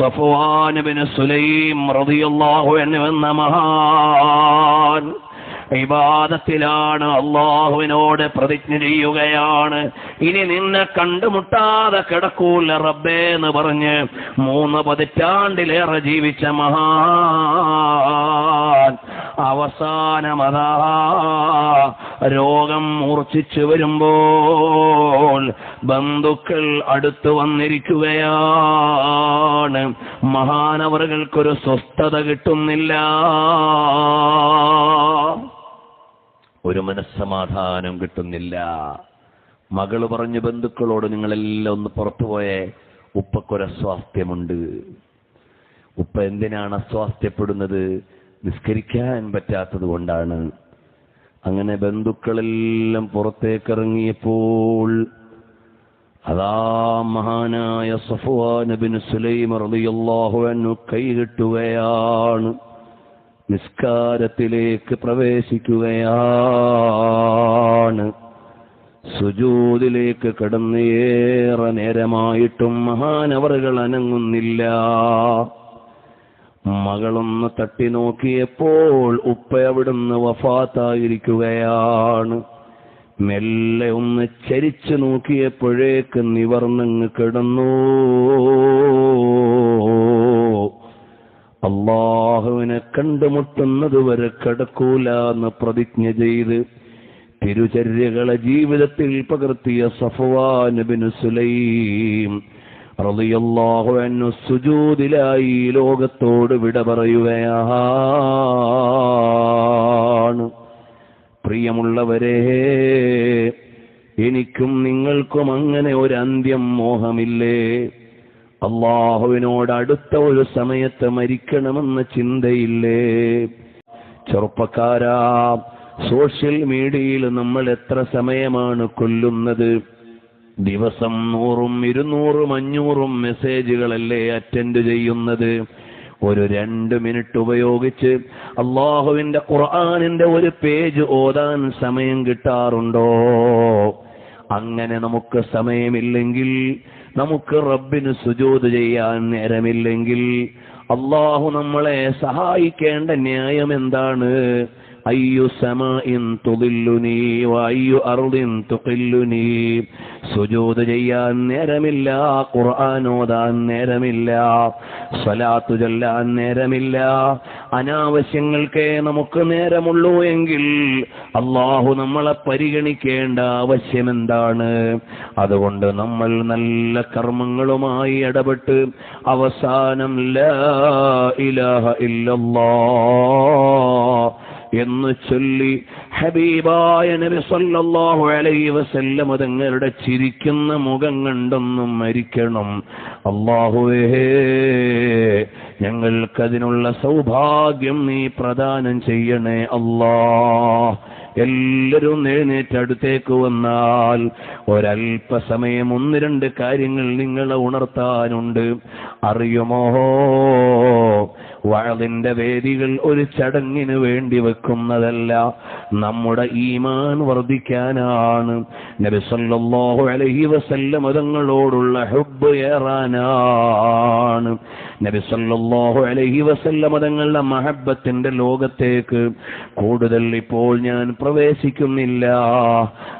സഫ്വാൻ സുലൈം മഹാൻ. ഇബാദത്തിലാണ് അള്ളാഹുവിനോട് പ്രതിജ്ഞ ചെയ്യുകയാണ്. ഇനി നിന്നെ കണ്ടുമുട്ടാതെ കിടക്കൂല റബ്ബേ എന്ന് പറഞ്ഞ് മൂന്ന് പതിറ്റാണ്ടിലേറെ ജീവിച്ച മഹാൻ. അവസാനമതാ രോഗം മൂർച്ഛിച്ചു വരുമ്പോൾ ബന്ധുക്കൾ അടുത്തു വന്നിരിക്കുകയാണ്. മഹാനവറുകൾക്കൊരു സ്വസ്ഥത കിട്ടുന്നില്ല. ഒരു മനസ്സമാധാനം കിട്ടുന്നില്ല. മകൾ പറഞ്ഞു ബന്ധുക്കളോട് നിങ്ങളെല്ലാം ഒന്ന് പുറത്തുപോയെ ഉപ്പക്കൊരസ്വാസ്ഥ്യമുണ്ട് ഉപ്പ എന്തിനാണ് അസ്വാസ്ഥ്യപ്പെടുന്നത്? നിസ്കരിക്കാൻ പറ്റാത്തത് കൊണ്ടാണ്. അങ്ങനെ ബന്ധുക്കളെല്ലാം പുറത്തേക്കിറങ്ങിയപ്പോൾ അതാ മഹാനായ സഫുവാനബിന് സുലൈം റളിയല്ലാഹു കൈകിട്ടുകയാണ്. നിസ്കാരത്തിലേക്ക് പ്രവേശിക്കുകയാണ്. സുജൂതിലേക്ക് കടന്ന് ഏറെ നേരമായിട്ടും മഹാനവറുകൾ അനങ്ങുന്നില്ല. മകളൊന്ന് തട്ടി നോക്കിയപ്പോൾ ഉപ്പ അവിടുന്ന് വഫാത്തായിരിക്കുകയാണ്. മെല്ലെ ഒന്ന് ചരിച്ചു നോക്കിയപ്പോഴേക്ക് നിവർന്നങ്ങ് കിടന്നു. അള്ളാഹുവിനെ കണ്ടുമുട്ടുന്നത് വരെ കിടക്കൂല എന്ന് പ്രതിജ്ഞ ചെയ്ത് തിരുചര്യകളെ ജീവിതത്തിൽ പകർത്തിയ സഫവാനബിന് സുലൈം റളിയല്ലാഹു സുജൂദിലായി ലോകത്തോട് വിട പറയുകയാണ്. പ്രിയമുള്ളവരെ എനിക്കും നിങ്ങൾക്കും അങ്ങനെ ഒരു അന്ത്യം മോഹമില്ലേ? അള്ളാഹുവിനോട് അടുത്ത ഒരു സമയത്ത് മരിക്കണമെന്ന ചിന്തയില്ലേ? ചെറുപ്പക്കാരാ സോഷ്യൽ മീഡിയയിൽ നമ്മൾ എത്ര സമയമാണ് കൊല്ലുന്നത്? ദിവസം നൂറും ഇരുന്നൂറും അഞ്ഞൂറും മെസ്സേജുകളല്ലേ അറ്റൻഡ് ചെയ്യുന്നത്? ഒരു രണ്ട് മിനിറ്റ് ഉപയോഗിച്ച് അള്ളാഹുവിന്റെ ഖുർആാനിന്റെ ഒരു പേജ് ഓതാൻ സമയം കിട്ടാറുണ്ടോ? അങ്ങനെ നമുക്ക് സമയമില്ലെങ്കിൽ നമുക്ക് റബ്ബിന് സുജോത് ചെയ്യാൻ നേരമില്ലെങ്കിൽ അള്ളാഹു നമ്മളെ സഹായിക്കേണ്ട ന്യായം എന്താണ്? അയ്യു സമഇൻ തുദില്ലുനി വയ്യു അർദിൻ തുഖില്ലുനി. സുജൂദ് ചെയ്യാൻ നേരമില്ല ഖുർആൻ ഓതാൻ നേരമില്ല സ്വലാത്തു ചൊല്ലാൻ നേരമില്ല. അനാവശ്യങ്ങൾക്കേ നമുക്ക് നേരമുള്ളൂ എങ്കിൽ അള്ളാഹു നമ്മളെ പരിഗണിക്കേണ്ട ആവശ്യം അതുകൊണ്ട് നമ്മൾ നല്ല കർമ്മങ്ങളുമായി ഇടപെട്ട് അവസാനം ലാ ഇലാഹ ഇല്ലല്ലാഹ് എന്ന് ചൊല്ലി ഹബീബായ നബി സല്ലല്ലാഹു അലൈഹി വസല്ലം തങ്ങളുടെ ചിരിക്കുന്ന മുഖം കണ്ടൊന്നും മരിക്കണം. അള്ളാഹുവേ ഞങ്ങൾക്കതിനുള്ള സൗഭാഗ്യം നീ പ്രദാനം ചെയ്യണേ അല്ലാ. എല്ലാവരും എഴുന്നേറ്റ് അടുത്തേക്ക് വന്നാൽ ഒരല്പസമയം ഒന്ന് രണ്ട് കാര്യങ്ങൾ നിങ്ങളെ ഉണർത്താനുണ്ട്. അറിയുമോ? വഴതിന്റെ വേദികൾ ഒരു ചടങ്ങിന് വേണ്ടി വെക്കുന്നതല്ല. നമ്മുടെ ഈമാൻ വർദ്ധിക്കാനാണ്. നബിസല്ലാഹു അലഹി വസല്ലം തങ്ങളോടുള്ള ഹുബ് ഏറാനാണ്. നബിസല്ലാഹു അലൈഹി വസല്ലം തങ്ങളുടെ മഹബത്തിന്റെ ലോകത്തേക്ക് കൂടുതൽ ഇപ്പോൾ ഞാൻ പ്രവേശിക്കുന്നില്ല.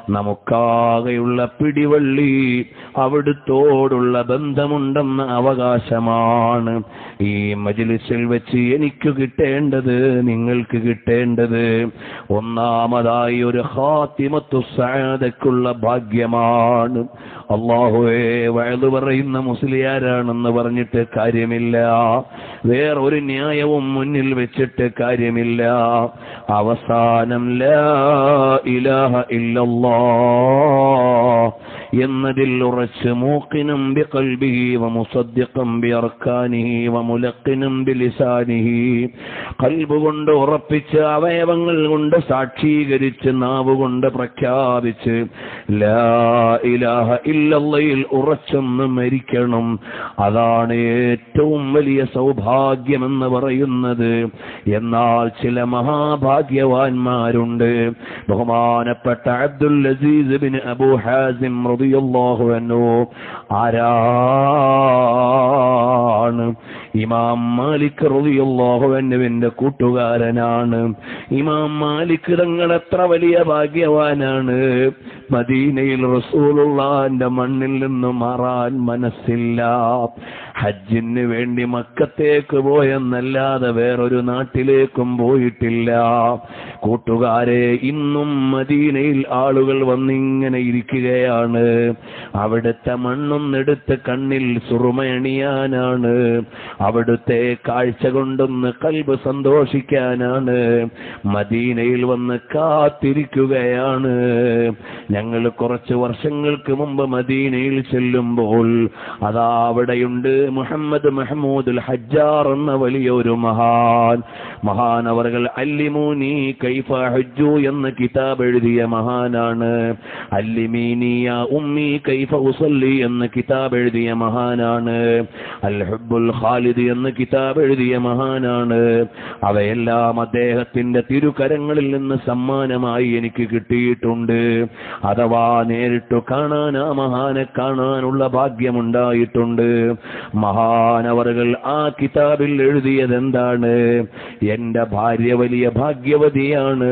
നമുക്കാകെയുള്ള പിടിവള്ളി അവിടുത്തോടുള്ള ബന്ധമുണ്ടെന്ന അവകാശമാണ്. ഈ മജിലിസിൽ വെച്ച് എനിക്ക് കിട്ടേണ്ടത് നിങ്ങൾക്ക് കിട്ടേണ്ടത്. ഒന്നാമതായി ഒരു ഹാത്തിമത്തു സാധക്കുള്ള ഭാഗ്യമാണ്. അള്ളാഹുവേ വയതു പറയുന്ന മുസ്ലിയാരാണെന്ന് പറഞ്ഞിട്ട് കാര്യമില്ല. വേറൊരു ന്യായവും മുന്നിൽ വെച്ചിട്ട് കാര്യമില്ല. അവസാനം ലാ ഇലാഹ ഇല്ലല്ലാ എന്നതിൽ ഉറച്ച് മൂക്കിനും ബിഖൽബിഹി വമുസദ്ദിഖം ബിഅർക്കാനിഹി ബി ബിലിസാനിഹി. കൽബ് കൊണ്ട് ഉറപ്പിച്ച് അവയവങ്ങൾ കൊണ്ട് സാക്ഷീകരിച്ച് നാവ് കൊണ്ട് പ്രഖ്യാപിച്ച് ലാ ഇലാഹ ഇല്ലല്ലയിൽ ഉറച്ചെന്ന് മരിക്കണം. അതാണ് ഏറ്റവും വലിയ സൗഭാഗ്യമെന്ന് പറയുന്നത്. എന്നാൽ ചില മഹാഭാഗ്യവാന്മാരുണ്ട്. ബഹുമാനപ്പെട്ട Abdul Aziz bin Abu Hazim റളിയല്ലാഹു അൻഹു ആരാണ്? ഇമാം മാലിക് റളിയല്ലാഹു അൻഹുവിന്റെ കൂട്ടുകാരനാണ്. ഇമാം മാലിക് തങ്ങൾ എത്ര വലിയ ഭാഗ്യവാനാണ്? മദീനയിൽ റസൂലുള്ളാന്റെ മണ്ണിൽ നിന്ന് മാറാൻ മനസ്സില്ല. ഹജ്ജിന് വേണ്ടി മക്കത്തേക്ക് പോയെന്നല്ലാതെ വേറൊരു നാട്ടിലേക്കും പോയിട്ടില്ല. കൂട്ടുകാരെ ഇന്നും മദീനയിൽ ആളുകൾ വന്നിങ്ങനെ ഇരിക്കുകയാണ്. അവിടുത്തെ മണ്ണൊന്നെടുത്ത് കണ്ണിൽ സുറുമയണിയാനാണ്. അവിടുത്തെ കാഴ്ച കൊണ്ടൊന്ന് കൽബ് സന്തോഷിക്കാനാണ്. മദീനയിൽ വന്ന് കാത്തിരിക്കുകയാണ്. ഞങ്ങൾ കുറച്ച് വർഷങ്ങൾക്ക് മുമ്പ് മദീനയിൽ ചെല്ലുമ്പോൾ അതാ അവിടെയുണ്ട് മുഹമ്മദ് മെഹമ്മൂദുൽ ഹജ്ജാർ എന്ന വലിയൊരു മഹാൻ. അവർകൾ അല്ലിമൂനി കൈഫ ഹജ്ജു എന്ന കിതാബ് എഴുതിയ മഹാനാണ്. അല്ലിമീനിയ ഉമ്മി കൈഫ ഉസല്ലി എന്ന കിതാബ് എഴുതിയ മഹാനാണ്. അൽ ഹബ്ബുൽ ഖാലിദ് എന്ന കിതാബ് എഴുതിയ മഹാനാണ്. അവയെല്ലാം അദ്ദേഹത്തിന്റെ തിരുകരങ്ങളിൽ നിന്ന് സമ്മാനമായി എനിക്ക് കിട്ടിയിട്ടുണ്ട്. അഥവാ നേരിട്ടു കാണാൻ ആ മഹാനെ കാണാനുള്ള ഭാഗ്യമുണ്ടായിട്ടുണ്ട്. മഹാനവറുകൾ ആ കിതാബിൽ എഴുതിയത് എന്താണ് എന്റെ ഭാര്യ വലിയ ഭാഗ്യവതിയാണ്.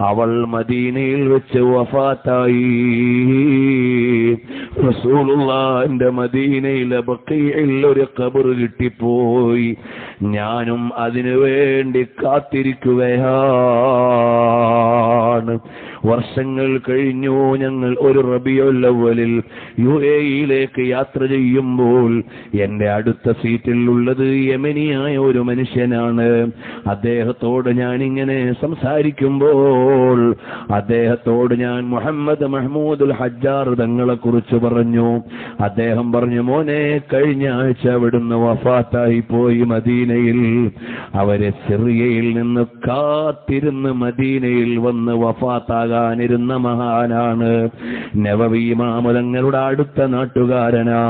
അവൾ മദീനയിൽ വെച്ച് വഫാത്തായി. റസൂലുള്ളാന്റെ മദീനയിലെ ബക്കയിൽ ഒരു കബർ കിട്ടിപ്പോയി. ഞാനും അതിനു വേണ്ടി കാത്തിരിക്കുകയാണ് വർഷങ്ങൾ കഴിഞ്ഞു ഞങ്ങൾ ഒരു റബിയൊല്ലവലിൽ യു എയിലേക്ക് യാത്ര ചെയ്യുമ്പോൾ എന്റെ അടുത്ത സീറ്റിൽ ഉള്ളത് യമനിയായ ഒരു മനുഷ്യനാണ്. അദ്ദേഹത്തോട് ഞാൻ ഇങ്ങനെ സംസാരിക്കുമ്പോൾ അദ്ദേഹത്തോട് ഞാൻ മുഹമ്മദ് മഹ്മൂദുൽ ഹജ്ജാർ തങ്ങളെ കുറിച്ച് പറഞ്ഞു. അദ്ദേഹം പറഞ്ഞു മോനെ കഴിഞ്ഞ ആഴ്ച അവിടുന്ന് വഫാത്തായി പോയി മദീനയിൽ. അവരെ സിറിയയിൽ നിന്ന് കാത്തിരുന്ന് മദീനയിൽ വന്ന് വഫാത്താകാനിരുന്ന മഹാനാണ് നവവി മാമതങ്ങളുടെ അടുത്ത നാട്ടുകാരനാണ്.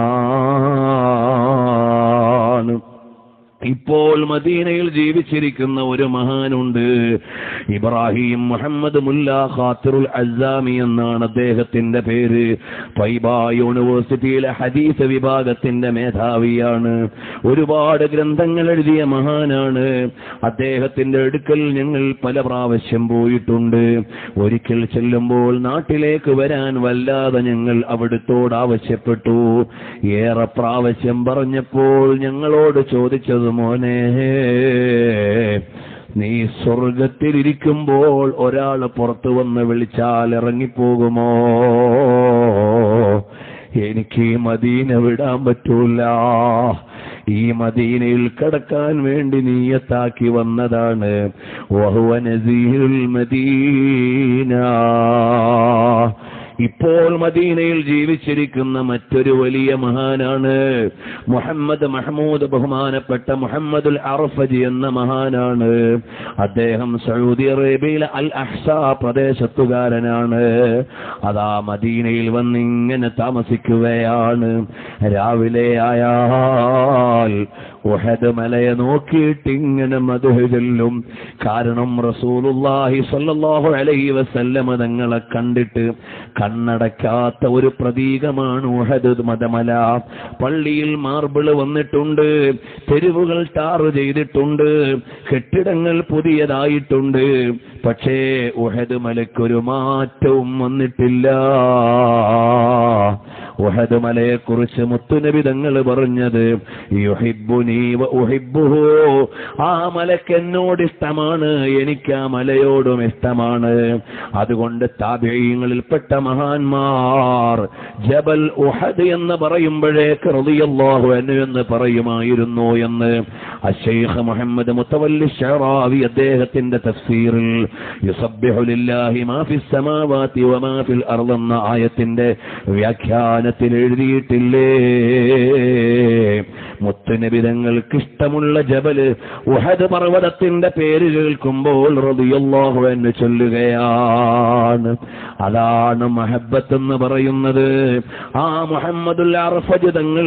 ഇപ്പോൾ മദീനയിൽ ജീവിച്ചിരിക്കുന്ന ഒരു മഹാനുണ്ട്. ഇബ്രാഹിം മുഹമ്മദ് മുല്ല ഖാത്തിറുൽ അസാമി എന്നാണ് അദ്ദേഹത്തിന്റെ പേര്. പൈബ യൂണിവേഴ്സിറ്റിയിലെ ഹദീസ് വിഭാഗത്തിന്റെ മേധാവിയാണ്. ഒരുപാട് ഗ്രന്ഥങ്ങൾ എഴുതിയ മഹാനാണ്. അദ്ദേഹത്തിന്റെ അടുക്കൽ ഞങ്ങൾ പല പ്രാവശ്യം പോയിട്ടുണ്ട്. ഒരിക്കൽ ചെല്ലുമ്പോൾ നാട്ടിലേക്ക് വരാൻ വല്ലാതെ ഞങ്ങൾ അവിടുത്തോട് ആവശ്യപ്പെട്ടു. ഏറെ പ്രാവശ്യം പറഞ്ഞപ്പോൾ ഞങ്ങളോട് ചോദിച്ചത് മോനെ നീ സ്വർഗത്തിലിരിക്കുമ്പോൾ ഒരാൾ പുറത്തു വന്ന് വിളിച്ചാൽ ഇറങ്ങിപ്പോകുമോ? എനിക്ക് മദീന വിടാൻ പറ്റൂല. ഈ മദീനയിൽ കടക്കാൻ വേണ്ടി നീയത്താക്കി വന്നതാണ്. മദീന. ഇപ്പോൾ മദീനയിൽ ജീവിച്ചിരിക്കുന്ന മറ്റൊരു വലിയ മഹാനാണ് മുഹമ്മദ് മഹമ്മൂദ് ബഹുമാനപ്പെട്ട മുഹമ്മദുൽ അറഫജി എന്ന മഹാനാണ്. അദ്ദേഹം സൗദി അറേബ്യയിലെ അൽ അഹ്സ പ്രദേശത്തുകാരനാണ്. അതാ മദീനയിൽ വന്ന് ഇങ്ങനെ താമസിക്കുകയാണ്. രാവിലെ ആയാൽ ഉഹദ് മലയെ നോക്കിയിട്ട് ഇങ്ങനെ മധുഹ കാരണം റസൂലുള്ളാഹി സ്വല്ലല്ലാഹു അലൈഹി വസല്ലമ തങ്ങളെ കണ്ടിട്ട് കണ്ണടക്കാത്ത ഒരു പ്രതീകമാണ് ഉഹദ് മതമല പള്ളിയിൽ മാർബിൾ വന്നിട്ടുണ്ട് തെരുവുകൾ ടാറ് ചെയ്തിട്ടുണ്ട് കെട്ടിടങ്ങൾ പുതിയതായിട്ടുണ്ട്. പക്ഷേ ഉഹദ് മലയ്ക്കൊരു മാറ്റവും വന്നിട്ടില്ല. ഉഹദ് മലയെ കുറിച്ച് മുത്തുനബി തങ്ങൾ പറഞ്ഞത് ആ മലക്ക് എന്നോട് ഇഷ്ടമാണ് എനിക്ക് ആ മലയോടും ഇഷ്ടമാണ്. അതുകൊണ്ട് താപേയങ്ങളിൽപ്പെട്ട മഹാന്മാർ ജബൽ ഉഹദ് എന്ന് പറയുമ്പോഴേക്ക് റളിയല്ലാഹു അൻഹു എന്ന് പറയുമായിരുന്നു എന്ന് അശൈഖ് മുഹമ്മദ് മുത്തവല്ലി ഷെറാവി അദ്ദേഹത്തിന്റെ തഫ്സീറിൽ യുസബ്ബിഹു ലില്ലാഹി മാ സമാവാതി വമാ ഫിൽ ആയത്തിന്റെ വ്യാഖ്യാനം ഖുർആാനത്തിൽ എഴുതിയിട്ടില്ലേ മുത്തുനബിതങ്ങൾക്ക് ഇഷ്ടമുള്ള ജബൽ ഉഹദ് പർവതത്തിന്റെ പേര് കേൾക്കുമ്പോൾ റതിയല്ലാഹു എന്ന് ചൊല്ലുകയാണ്. അതാണ് മഹബത്ത് എന്ന് പറയുന്നത്. ആ മുഹമ്മദുൽ അർഫജ് തങ്ങൾ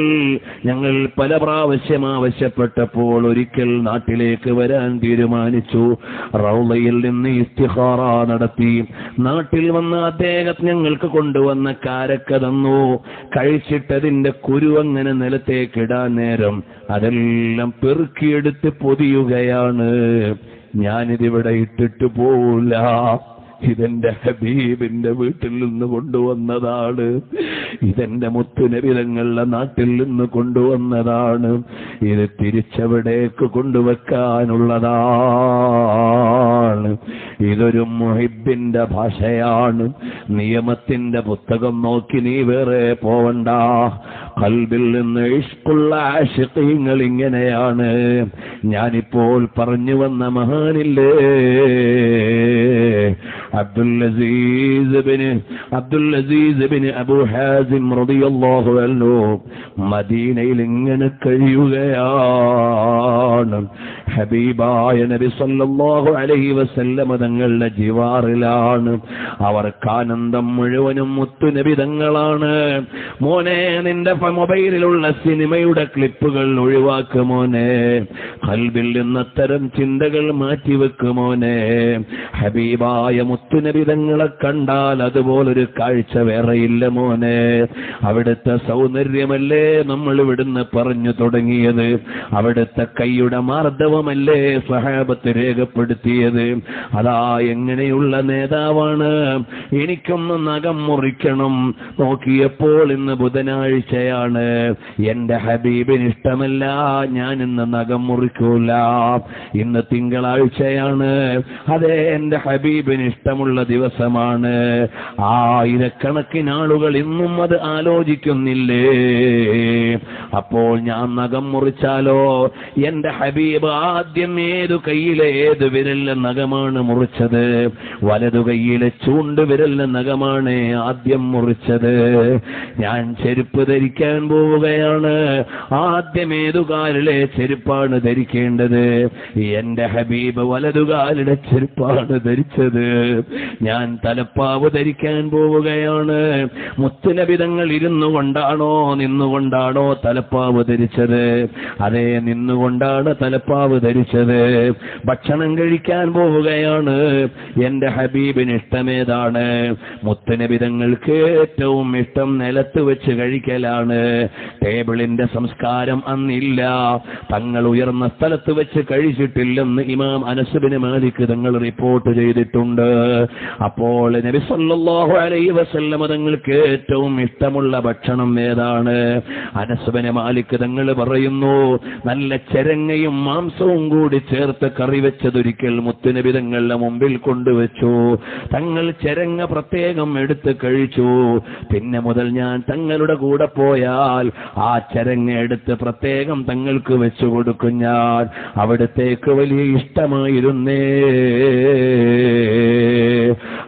ഞങ്ങൾ പല പ്രാവശ്യം ആവശ്യപ്പെട്ടപ്പോൾ ഒരിക്കൽ നാട്ടിലേക്ക് വരാൻ തീരുമാനിച്ചു. റൗളയിൽ നിന്ന് ഇസ്തിഹാറ നടത്തി. നാട്ടിൽ വന്ന അദ്ദേഹം ഞങ്ങൾക്ക് കൊണ്ടുവന്ന കാരക്ക തന്നു കഴിച്ചിട്ടതിന്റെ കുരു അങ്ങനെ നിലത്തേക്ക് ഇടാൻ നേരം അതെല്ലാം പെറുക്കിയെടുത്ത് പൊതിയുകയാണ്. ഞാനിതിവിടെ ഇട്ടിട്ട് പോവില്ല. ഇതെന്റെ ഹബീബിന്റെ വീട്ടിൽ നിന്ന് കൊണ്ടുവന്നതാണ്. ഇതെന്റെ മുത്തുനബിതങ്ങളുടെ നാട്ടിൽ നിന്ന് കൊണ്ടുവന്നതാണ്. ഇത് തിരിച്ചവിടേക്ക് കൊണ്ടുവെക്കാനുള്ളതാണ്. ഇതൊരു മുഹിബിന്റെ ഭാഷയാണ്. നിയമത്തിന്റെ പുസ്തകം നോക്കി നീ വേറെ പോവണ്ട. കൽബിൽ നിന്ന് ഇഷ്കുള്ള ആശയങ്ങൾ ഇങ്ങനെയാണ്. ഞാനിപ്പോൾ പറഞ്ഞു വന്ന മഹാനില്ലേ Abdul Aziz bin Abdul Aziz bin Abu Hazim റളിയല്ലാഹു അൻഹു മദീനയിൽ ഇങ്ങനെ കഴിയുകയാണ്. ഹബീബായ നബി സല്ലല്ലാഹു അലൈഹി വസല്ലമ തങ്ങളുടെ ജിവാറിലാണ്. അവർക്ക് ആനന്ദം മുഴുവനും മുത്തു നബി തങ്ങളാണ്. മോനെ നിന്റെ മൊബൈലിലുള്ള സിനിമയുടെ ക്ലിപ്പുകൾ ഒഴിവാക്ക് മോനെ. കൽബിൽ നിന്ന് അത്തരം ചിന്തകൾ മാറ്റിവെക്ക് മോനെ. ഹബീബായ തങ്ങളെ കണ്ടാൽ അതുപോലൊരു കാഴ്ച വേറെയില്ല മോനെ. അവിടുത്തെ സൗന്ദര്യമല്ലേ നമ്മൾ ഇവിടുന്ന് പറഞ്ഞു തുടങ്ങിയത്. അവിടുത്തെ കൈയുടെ മാർദ്ദവമല്ലേ സഹാബത്ത് രേഖപ്പെടുത്തിയത്. അതാ എങ്ങനെയുള്ള നേതാവാണ്. എനിക്കൊന്ന് നഖം മുറിക്കണം. നോക്കിയപ്പോൾ ഇന്ന് ബുധനാഴ്ചയാണ്. എന്റെ ഹബീബിന് ഇഷ്ടമല്ല. ഞാൻ ഇന്ന് നഖം മുറിക്കൂല. ഇന്ന് തിങ്കളാഴ്ചയാണ്. അതെ എന്റെ ഹബീബിന് ഇഷ്ടമുള്ള ദിവസമാണ്. ആയിരക്കണക്കിന് ആളുകൾ ഇന്നും അത് ആലോചിക്കുന്നില്ലേ? അപ്പോൾ ഞാൻ നഖം മുറിച്ചാലോ? എന്റെ ഹബീബ് ആദ്യം ഏതു കയ്യിലെ ഏത് വിരലിലെ നഖമാണ് മുറിച്ചത്? വലതു കൈയിലെ ചൂണ്ട് വിരലിലെ നഖമാണ് ആദ്യം മുറിച്ചത്. ഞാൻ ചെരുപ്പ് ധരിക്കാൻ പോവുകയാണ്. ആദ്യം ഏതുകാലിലെ ചെരുപ്പാണ് ധരിക്കേണ്ടത്? എന്റെ ഹബീബ് വലതുകാലിലെ ചെരുപ്പാണ് ധരിച്ചത്. ഞാൻ തലപ്പാവ് ധരിക്കാൻ പോവുകയാണ്. മുത്തുനബിതങ്ങൾ ഇരുന്നു കൊണ്ടാണോ നിന്നുകൊണ്ടാണോ തലപ്പാവ് ധരിച്ചത്? അതെ നിന്നുകൊണ്ടാണ് തലപ്പാവ് ധരിച്ചത്. ഭക്ഷണം കഴിക്കാൻ പോവുകയാണ്. എന്റെ ഹബീബിന് ഇഷ്ടമേതാണ്. മുത്തുനബിതങ്ങൾക്ക് ഏറ്റവും ഇഷ്ടം നിലത്ത് വെച്ച് കഴിക്കലാണ്. ടേബിളിന്റെ സംസ്കാരം അന്നില്ല. തങ്ങൾ ഉയർന്ന സ്ഥലത്ത് വെച്ച് കഴിച്ചിട്ടില്ലെന്ന് ഇമാം അനസുബിന് മാലിക് തങ്ങൾ റിപ്പോർട്ട് ചെയ്തിട്ടുണ്ട്. അപ്പോൾ നബി സല്ലല്ലാഹു അലൈഹി വസല്ലമ തങ്ങൾക്ക് ഏറ്റവും ഇഷ്ടമുള്ള ഭക്ഷണം ഏതാണ്? അനസ്വന മാലിക് തങ്ങൾ പറയുന്നു നല്ല ചരങ്ങയും മാംസവും കൂടി ചേർത്ത് കറി വെച്ചതൊരിക്കൽ മുത്തുനബി തങ്ങളുടെ മുമ്പിൽ കൊണ്ടുവച്ചു. തങ്ങൾ ചരങ്ങ പ്രത്യേകം എടുത്ത് കഴിച്ചു. പിന്നെ മുതൽ ഞാൻ തങ്ങളുടെ കൂടെ പോയാൽ ആ ചരങ്ങ എടുത്ത് പ്രത്യേകം തങ്ങൾക്ക് വെച്ചു കൊടുക്കും ഞാൻ. അവിടത്തേക്ക് വലിയ ഇഷ്ടമായിരുന്നേ.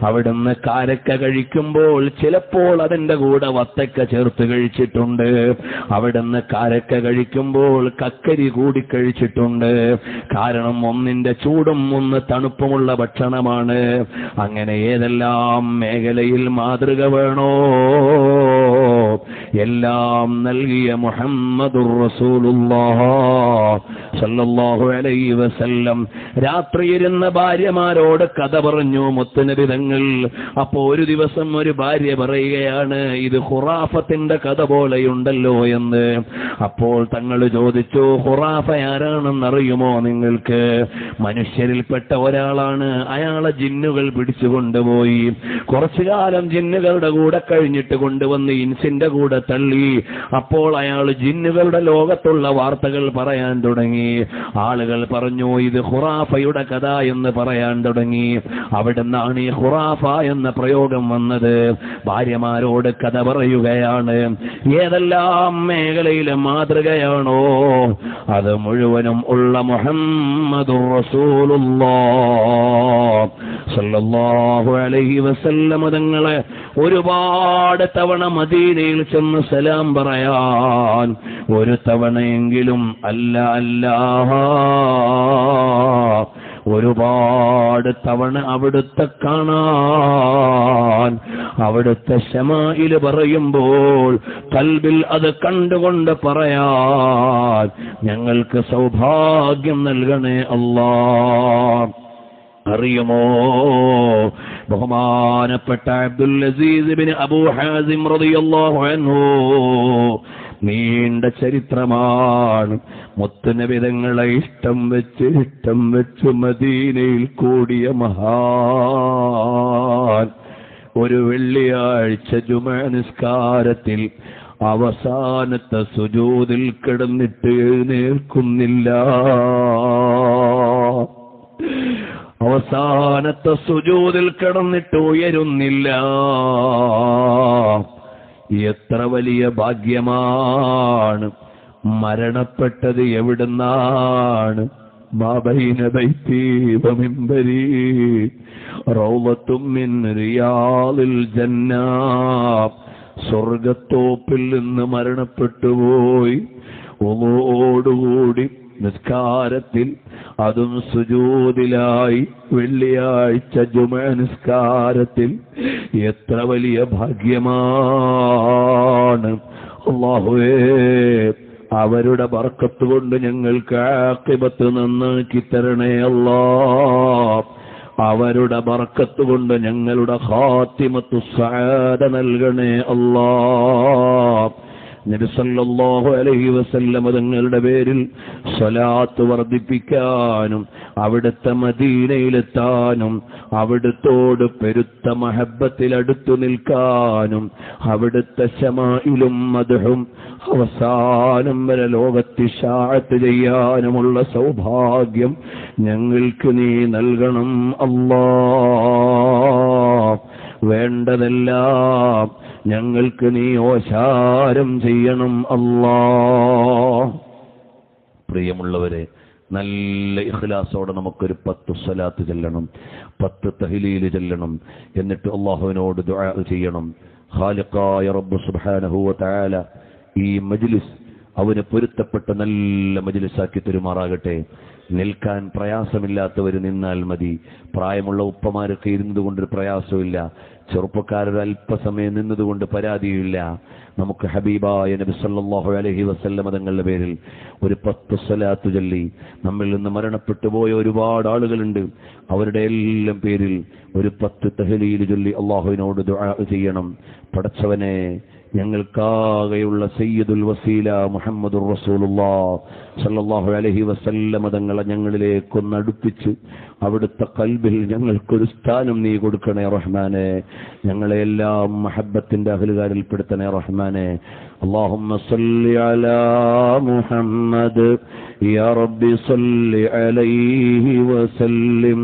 അവിടുന്ന് കാരക്ക കഴിക്കുമ്പോൾ ചിലപ്പോൾ അതിന്റെ കൂടെ വത്തക്ക ചേർത്ത് കഴിച്ചിട്ടുണ്ട്. അവിടുന്ന് കാരക്ക കഴിക്കുമ്പോൾ കക്കരി കൂടി കഴിച്ചിട്ടുണ്ട്. കാരണം ഒന്നിന്റെ ചൂടും ഒന്ന് തണുപ്പുമുള്ള ഭക്ഷണമാണ്. അങ്ങനെ ഏതെല്ലാം മേഖലയിൽ മാതൃക വേണോ? എല്ലാം നൽകിയ മുഹമ്മദുർ റസൂലുള്ളാഹ് സല്ലല്ലാഹു അലൈഹി വസല്ലം. രാത്രി ഇരുന്ന ഭാര്യമാരോട് കഥ പറഞ്ഞു മുത്തനബിതങ്ങൾ അപ്പോ ഒരു ദിവസം ഒരു ഭാര്യ പറയുകയാണ് ഇത് ഹുറാഫത്തിന്റെ കഥ പോലെയുണ്ടല്ലോ എന്ന്. അപ്പോൾ തങ്ങൾ ചോദിച്ചു ഖുറാഫ ആരാണെന്നറിയുമോ നിങ്ങൾക്ക്? മനുഷ്യരിൽപ്പെട്ട ഒരാളാണ്. അയാളെ ജിന്നുകൾ പിടിച്ചു കൊണ്ടുപോയി. കുറച്ചു കാലം ജിന്നുകളുടെ കൂടെ കഴിഞ്ഞിട്ട് കൊണ്ടുവന്ന് ഇൻസിന്റെ കൂടെ തള്ളി. അപ്പോൾ അയാൾ ജിന്നുകളുടെ ലോകത്തുള്ള വാർത്തകൾ പറയാൻ തുടങ്ങി. ആളുകൾ പറഞ്ഞു ഇത് ഹുറാഫയുടെ കഥ എന്ന് പറയാൻ തുടങ്ങി. അവിടുന്നാണ് ഈ ഹുറാഫ എന്ന പ്രയോഗം വന്നത്. ഭാര്യമാരോട് കഥ പറയുകയാണ് ഏതെല്ലാം മേഖലയിലെ മാതൃകയാണോ? അത് മുഴുവനും ഉള്ള മുഹമ്മദ് സല്ലല്ലാഹു അലൈഹി വസല്ലമ തങ്ങളെ ഒരുപാട് തവണ മദീനയിൽ ചെന്ന് സലാം പറയാൻ ഒരു തവണയെങ്കിലും അല്ല അല്ല ഒരുപാട് തവണ അവിടുത്തെ കാണാൻ അവിടുത്തെ ശമായിൽ പറയുമ്പോൾ കൽബിൽ അത് കണ്ടുകൊണ്ട് പറയാൻ ഞങ്ങൾക്ക് സൗഭാഗ്യം നൽകണേ അല്ലാ അറിയുമോ? ബഹുമാനപ്പെട്ട Abdul Aziz bin Abu Hazim റളിയല്ലാഹു അൻഹു. നീണ്ട ചരിത്രമാണ്. മുത്തനവിധങ്ങളെ ഇഷ്ടം വെച്ച് ഇഷ്ടം വെച്ച് മദീനയിൽ കൂടിയ മഹാൻ. ഒരു വെള്ളിയാഴ്ച ജുമ നിസ്കാരത്തിൽ അവസാനത്തെ സുജൂതിൽ കിടന്നിട്ട് എഴുന്നേൽക്കുന്നില്ല. അവസാനത്തെ സുജൂതിൽ കിടന്നിട്ട് ഉയരുന്നില്ല. എത്ര വലിയ ഭാഗ്യമാണ്. മരണപ്പെട്ടത് എവിടുന്നാണ്? സ്വർഗത്തോപ്പിൽ നിന്ന് മരണപ്പെട്ടുപോയി. ഓടുകൂടി നിസ്കാരത്തിൽ അതും സുജൂതിലായി വെള്ളിയാഴ്ച ജുമ നിസ്കാരത്തിൽ എത്ര വലിയ ഭാഗ്യമാണ്. അള്ളാഹുവേ അവരുടെ ബർക്കത്ത് കൊണ്ട് ഞങ്ങൾക്ക് ആക്കിപത്ത് നന്നാക്കി തരണേ അല്ലാ. അവരുടെ ബർക്കത്ത് കൊണ്ട് ഞങ്ങളുടെ ഹാത്തിമത്തു സാധ നൽകണേ അല്ലാ. നബി അലഹി അലൈഹി വസല്ലം തങ്ങളുടെ പേരിൽ സ്വലാത്ത് വർദ്ധിപ്പിക്കാനും അവിടുത്തെ മദീനയിലെത്താനും അവിടുത്തോട് പെരുത്ത മഹബത്തിൽ അടുത്തു നിൽക്കാനും അവിടുത്തെ ശമായിലും മധുഹും അവസാനം വരെ ലോകത്ത് ഷാഴത്ത് ചെയ്യാനുമുള്ള സൗഭാഗ്യം ഞങ്ങൾക്ക് നീ നൽകണം അല്ലാ വേണ്ടതെല്ലാം ഞങ്ങൾക്ക് നീ ഓശാരം ചെയ്യണം അല്ലാ. പ്രിയമുള്ളവരെ നല്ല ഇഖ്ലാസോടെ നമുക്കൊരു പത്ത് സ്വലാത്ത് ചെല്ലണം പത്ത് തഹ്ലീൽ ചെല്ലണം എന്നിട്ട് അള്ളാഹുവിനോട് ദുആ ചെയ്യണം. ഖാലിഖായ റബ്ബ് സുബ്ഹാനഹു വ തആല ഈ മജ്ലിസ് അവന് പൊരുത്തപ്പെട്ട നല്ല മജ്ലിസാക്കി തെരുമാറാകട്ടെ. നിൽക്കാൻ പ്രയാസമില്ലാത്തവർ നിന്നാൽ മതി. പ്രായമുള്ള ഉപ്പമാരൊക്കെ ഇരുന്നത് കൊണ്ടൊരു പ്രയാസമില്ല ചെറുപ്പക്കാരൊരു അല്പസമയം നിന്നതുകൊണ്ട് പരാതിയില്ല. നമുക്ക് ഹബീബായ നബി സല്ലല്ലാഹു അലൈഹി വസല്ലമ തങ്ങളുടെ പേരിൽ ഒരു പത്ത് സ്വലാത്ത് ചൊല്ലി. നമ്മിൽ നിന്ന് മരണപ്പെട്ടു പോയ ഒരുപാട് ആളുകളുണ്ട്. അവരുടെ എല്ലാം പേരിൽ ഒരു പത്ത് തഹലീൽ ചൊല്ലി അള്ളാഹുവിനോട് ചെയ്യണം. പടച്ചവനെ ഞങ്ങൾക്കാകെയുള്ള സയ്യിദുൽ വസീല മുഹമ്മദുർ റസൂലുള്ളാ സല്ലല്ലാഹു അലൈഹി വസല്ലമ തങ്ങളെ ഞങ്ങളിലേക്കൊന്ന് അടുപ്പിച്ച് അവിടുത്തെ കൽബിൽ ഞങ്ങൾക്കൊരു സ്ഥാനം നീ കൊടുക്കണേ റഹ്മാനെ ഞങ്ങളെ എല്ലാം മഹബത്തിന്റെ അഹലുകാരിൽപ്പെടുത്തണേ റഹ്മാനെ اللهم صل على محمد يا رب صل عليه وسلم